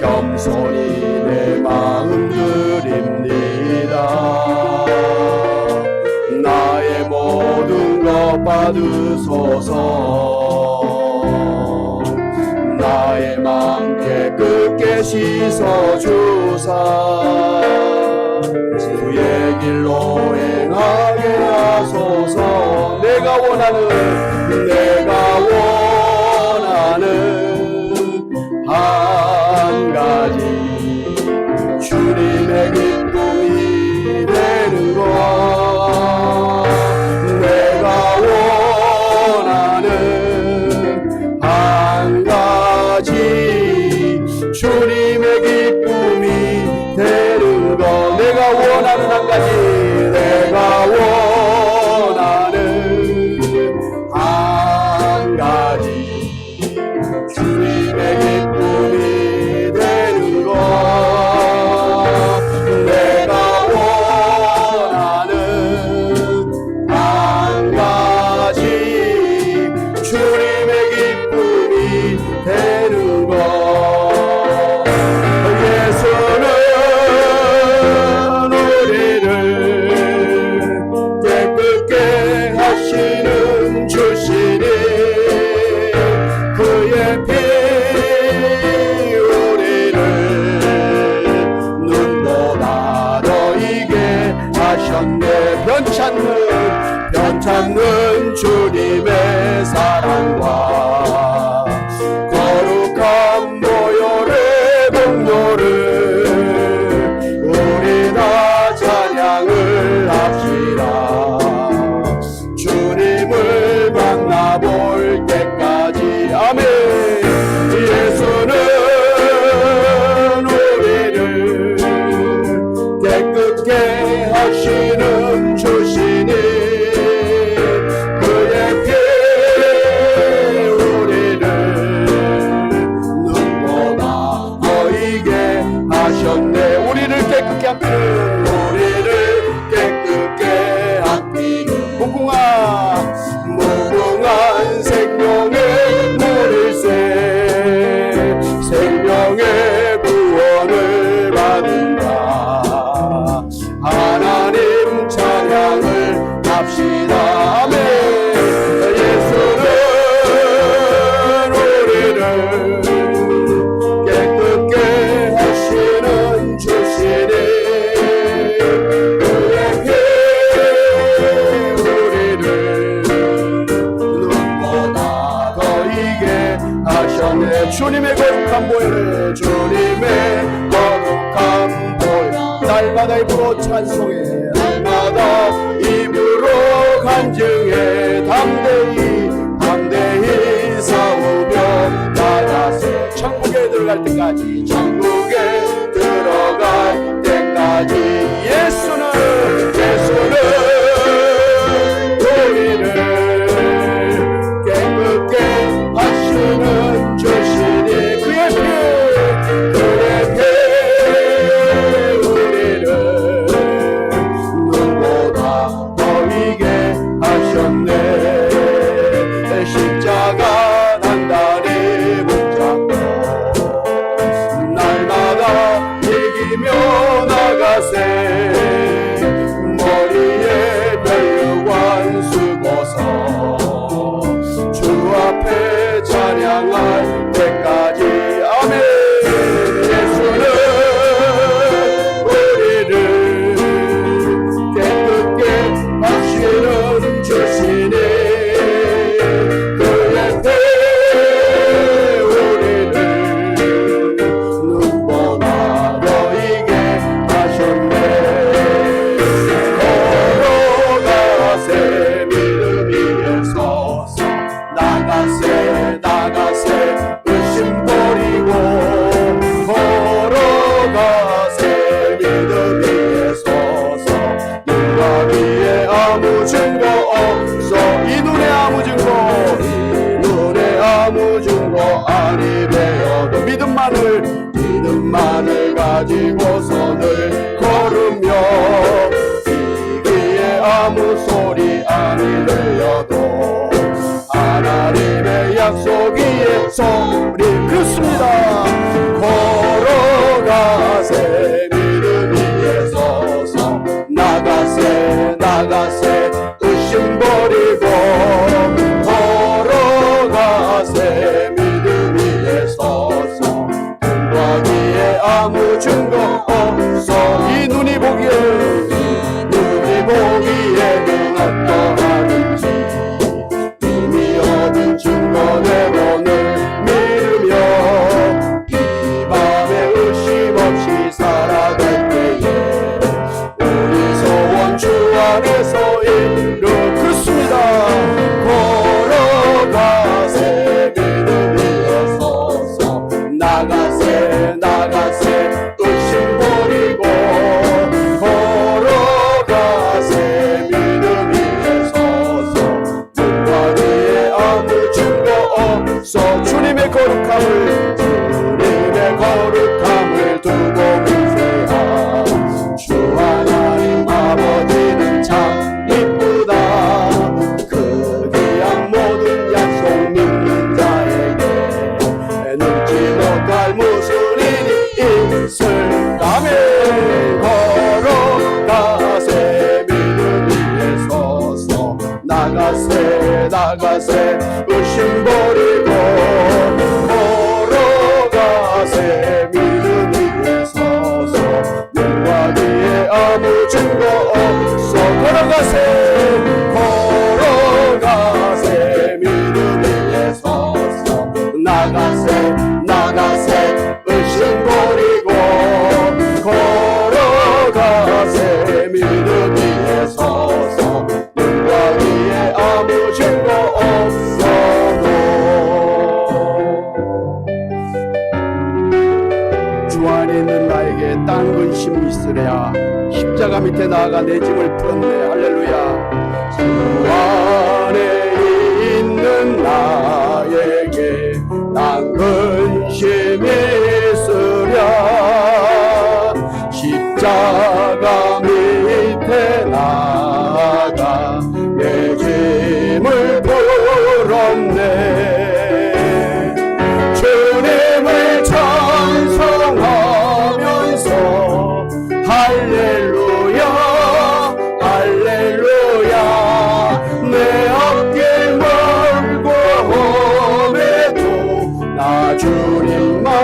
겸손히 내 마음 드립니다. 나의 모든 것 받으소서. 나의 맘 깨끗게 씻어주사. 주의 길로 행하게 하소서. 내가 원하는 내 변네 변찮는 변찮는 주님의 사랑과 주님의 거룩한 보혈 주님의 거룩한 보혈. 날마다 입으로 찬송해 날마다 입으로 간증해 담대히 담대히 싸우며 나아서 천국에 들어갈 때까지 천국에 들어갈 때까지. 가지고서늘 걸으며 이 기에 아무 소리 아니려도 하나님의 약속이에 소리 그렇습니다. 걸어가세 믿음 위에 서서 나가세 나가세. gazete, la gazete, ışın boru 주 안에 있는 나에게 딴 근심이 있으랴. 십자가 밑에 나아가 내 짐을 풀었네. 할렐루야. 주 안에 있는 나에게 딴 근심이 있으랴. 십자가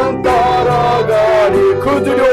땅 떨어가리. 그들여